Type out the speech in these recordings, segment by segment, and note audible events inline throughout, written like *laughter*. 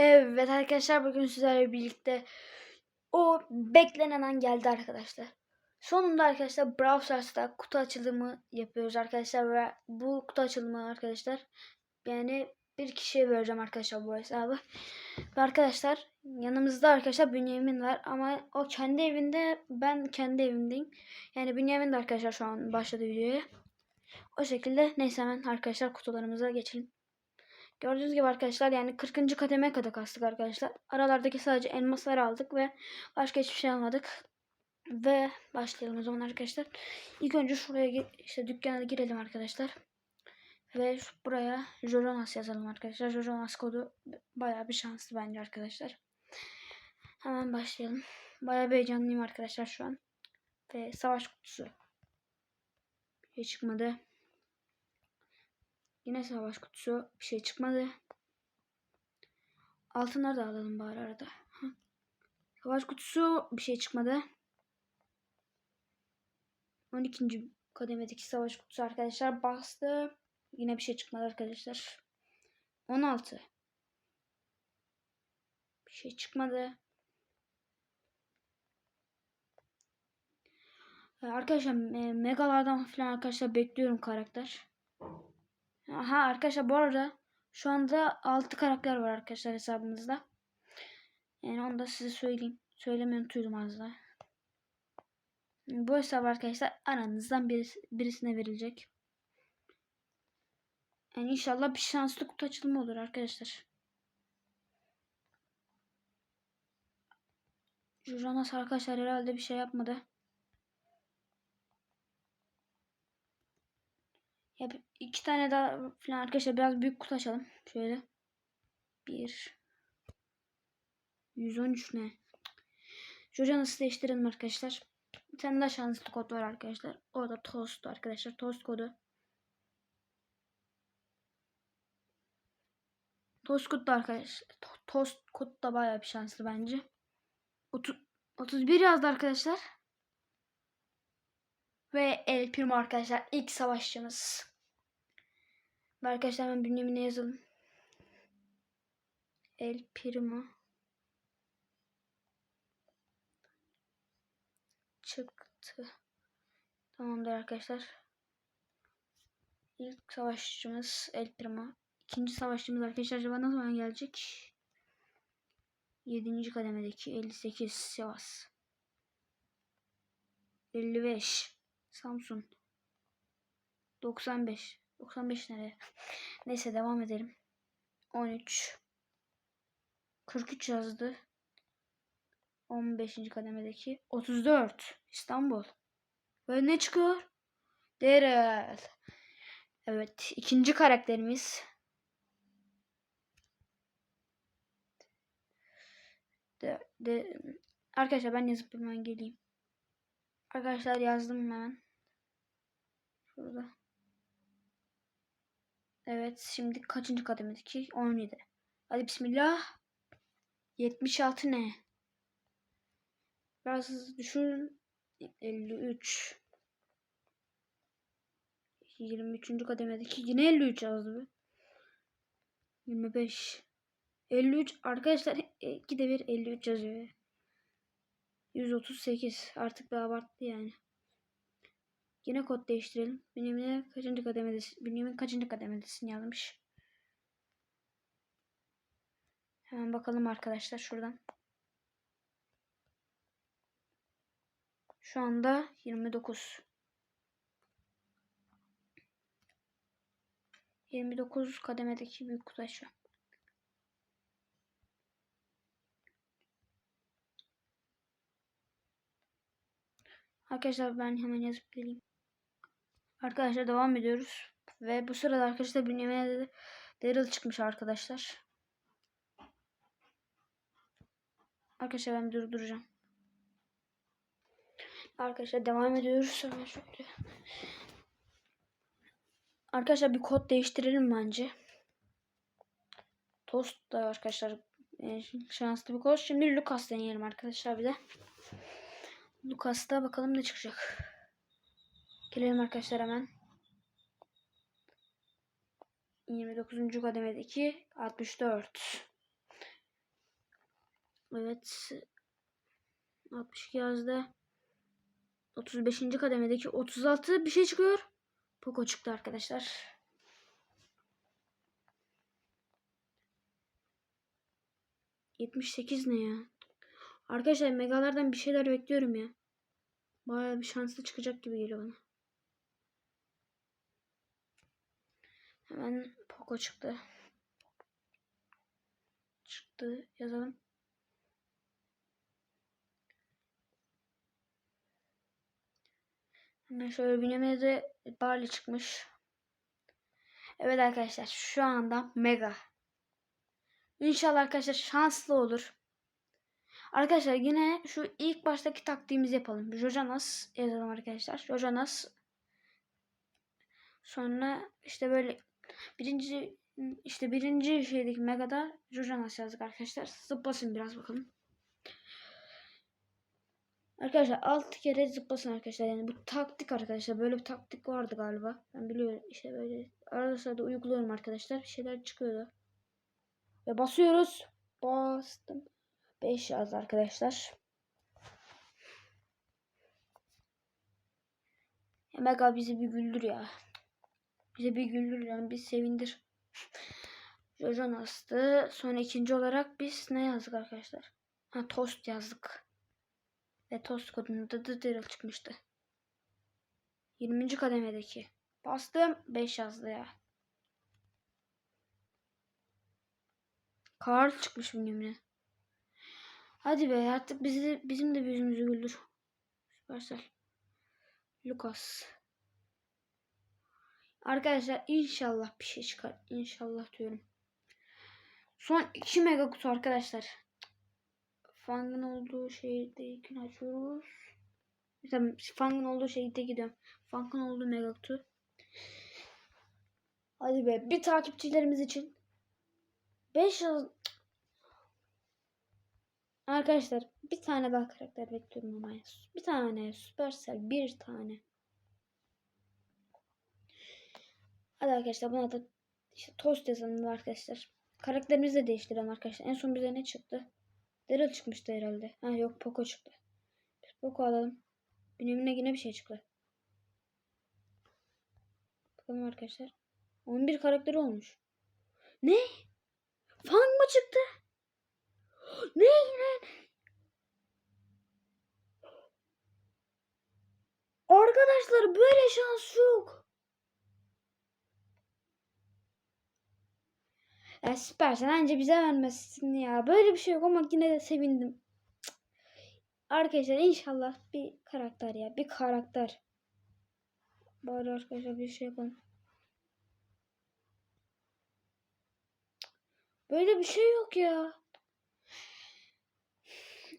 Evet arkadaşlar bugün sizlerle birlikte o beklenen an geldi arkadaşlar. Sonunda arkadaşlar Brawl Stars'ta kutu açılımı yapıyoruz arkadaşlar ve bu kutu açılımı arkadaşlar yani bir kişiye vereceğim arkadaşlar bu hesabı. Ve arkadaşlar yanımızda arkadaşlar Bünyamin var ama o kendi evinde ben kendi evimdeyim. Yani Bünyamin de arkadaşlar şu an başladı videoya. O şekilde neyse hemen arkadaşlar kutularımıza geçelim. Gördüğünüz gibi arkadaşlar yani 40. kademeye kadar kastık arkadaşlar. Aralardaki sadece elmasları aldık ve başka hiçbir şey almadık. Ve başlayalım o zaman arkadaşlar. İlk önce şuraya işte dükkana girelim arkadaşlar. Ve buraya Jojonas yazalım arkadaşlar. Jojonas kodu bayağı bir şanslı bence arkadaşlar. Hemen başlayalım. Bayağı bir heyecanlıyım arkadaşlar şu an. Ve savaş kutusu. Şey çıkmadı. Yine savaş kutusu. Bir şey çıkmadı. Altınları da alalım bari arada. Savaş kutusu bir şey çıkmadı. 12. kademedeki savaş kutusu arkadaşlar bastı. Yine bir şey çıkmadı arkadaşlar. 16. Bir şey çıkmadı. Ee, Arkadaşlar megalardan falan arkadaşlar bekliyorum karakter. Aha arkadaşlar bu arada şu anda 6 karakter var arkadaşlar hesabımızda. Yani onu da size söyleyeyim. Söylemeyi unutuyordum az daha. Bu hesap arkadaşlar aranızdan birisi, birisine verilecek. Yani inşallah bir şanslı kutu açılımı olur arkadaşlar. Jonas arkadaşlar herhalde bir şey yapmadı. Ya bir- iki tane daha falan arkadaşlar biraz büyük kutu açalım. Şöyle. Bir. 113 ne? Çocuğa nasıl değiştirelim arkadaşlar. Bir tane daha şanslı kod var arkadaşlar. O da toast arkadaşlar. Toast kodu. Toast kod da arkadaşlar. to- Toast kod da bayağı bir şanslı bence. Otu- 31 yazdı arkadaşlar. Ve El Primo arkadaşlar ilk savaşçımız. Arkadaşlar hemen bünyemine yazalım. El Primo. Çıktı. Tamamdır arkadaşlar. İlk savaşçımız El Primo. İkinci savaşçımız arkadaşlar acaba ne zaman gelecek? 7. kademedeki 58 Sivas. 55 Samsun. 95. 95 nereye? Neyse devam edelim. 13. 43 yazdı. 15. kademedeki 34 İstanbul. Böyle ne çıkıyor? Daryl. Evet, ikinci karakterimiz. De, de, arkadaşlar ben yazıp hemen geleyim. Arkadaşlar yazdım hemen. Şurada. Evet şimdi kaçıncı kademedeki? 17. Hadi bismillah. 76 ne? Biraz düşürün. 53. 23. kademedeki yine 53 yazdı be. 25. 53 arkadaşlar ikide bir 53 yazıyor. 138 artık bir abarttı yani. Yine kod değiştirelim. Bünyamin'e kaçıncı kademedesin? Bünyamin kaçıncı kademedesin yazmış. Hemen bakalım arkadaşlar şuradan. Şu anda 29. 29 kademedeki büyük kutu. Arkadaşlar ben hemen yazıp geleyim. Arkadaşlar devam ediyoruz. Ve bu sırada arkadaşlar Bünyamin'e de Daryl çıkmış arkadaşlar. Arkadaşlar ben durduracağım. Arkadaşlar devam ediyoruz. Arkadaşlar bir kod değiştirelim bence. Toast da arkadaşlar e, şanslı bir kod. Şimdi Lucas deneyelim arkadaşlar bir de. Lucas'ta bakalım ne çıkacak. Gelelim arkadaşlar hemen. 29. kademedeki 64. Evet. 62 yazdı. 35. kademedeki 36 bir şey çıkıyor. Poco çıktı arkadaşlar. ...78 ne ya? Arkadaşlar megalardan bir şeyler bekliyorum ya. Bayağı bir şanslı çıkacak gibi geliyor bana. Hemen Poco çıktı. Çıktı yazalım. Hemen şöyle bünyemede de Barley çıkmış. Evet arkadaşlar şu anda mega. İnşallah arkadaşlar şanslı olur. Arkadaşlar yine şu ilk baştaki taktiğimizi yapalım. Jojanas yazalım arkadaşlar. Jojanas. Sonra işte böyle birinci işte birinci şeydeki megada Jojanas yazdık arkadaşlar. Zıplasın biraz bakalım. Arkadaşlar 6 kere zıplasın arkadaşlar. Yani bu taktik arkadaşlar. Böyle bir taktik vardı galiba. Ben biliyorum işte böyle arada sırada uyguluyorum arkadaşlar. Bir şeyler çıkıyordu. Ve basıyoruz. Bastım. 5 yazdı arkadaşlar. Mega bizi bir güldür ya. Bize bir güldür yani bir sevindir. Jojo astı. Sonra ikinci olarak biz ne yazdık arkadaşlar? Ha tost yazdık. Ve tost kodunda da Daryl çıkmıştı. 20. kademedeki. Bastım 5 yazdı ya. Karl çıkmış benimle. Hadi be artık bizi bizim de yüzümüzü güldür. Süpersel. Lucas. Arkadaşlar inşallah bir şey çıkar. İnşallah diyorum. Son 2 mega kutu arkadaşlar. Fang'ın olduğu şeydekini açıyoruz. Mesela Fang'ın olduğu şeyde gidiyorum. Fang'ın olduğu mega kutu. Hadi be bir takipçilerimiz için 5 yıl Arkadaşlar bir tane daha karakter bekliyorum ama bir tane Supercell bir tane. Hadi arkadaşlar buna da işte tost yazalım arkadaşlar. Karakterimizi de değiştirelim arkadaşlar. En son bize ne çıktı? Daryl çıkmıştı herhalde. Ha yok Poco çıktı. Biz Poco alalım. Benim yine bir şey çıktı. Bakalım arkadaşlar. 11 karakteri olmuş. Ne? Fang mı çıktı? *gasps* Ne yine? Arkadaşlar böyle şans yok. Ya süpersen anca bize vermesin ya. Böyle bir şey yok ama yine de sevindim. Arkadaşlar inşallah bir karakter ya. Bir karakter. Bari arkadaşlar bir şey yapalım. Böyle bir şey yok ya.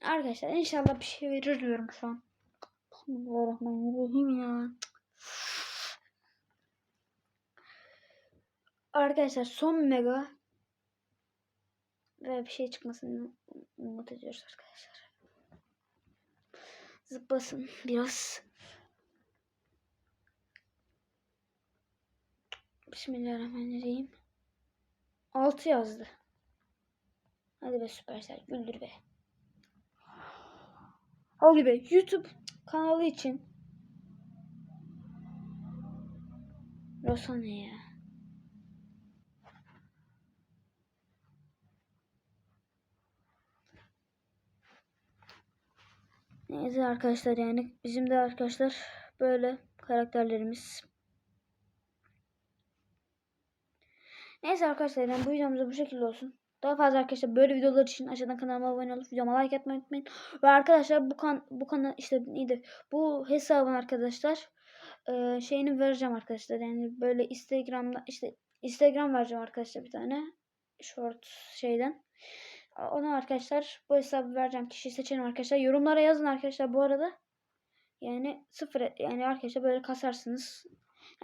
Arkadaşlar inşallah bir şey verir diyorum şu an. Bismillahirrahmanirrahim ya. Arkadaşlar son mega ve bir şey çıkmasını umut ediyoruz arkadaşlar. Zıplasın biraz. Bismillahirrahmanirrahim. 6 yazdı. Hadi be süpersel güldür be. Hadi be YouTube kanalı için. Rosane ya. Neyse arkadaşlar yani bizim de arkadaşlar böyle karakterlerimiz. Neyse arkadaşlar yani bu videomuz bu şekilde olsun. Daha fazla arkadaşlar böyle videolar için aşağıdan kanalıma abone olup videoma like atmayı unutmayın. Ve arkadaşlar bu kan bu kanal işte neydi? Bu hesabın arkadaşlar e, şeyini vereceğim arkadaşlar. Yani böyle Instagram'da işte Instagram vereceğim arkadaşlar bir tane short şeyden. Ona arkadaşlar bu hesabı vereceğim kişiyi seçelim arkadaşlar. Yorumlara yazın arkadaşlar bu arada. Yani sıfır yani arkadaşlar böyle kasarsınız.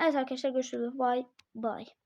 Evet arkadaşlar görüşürüz. Bye bye.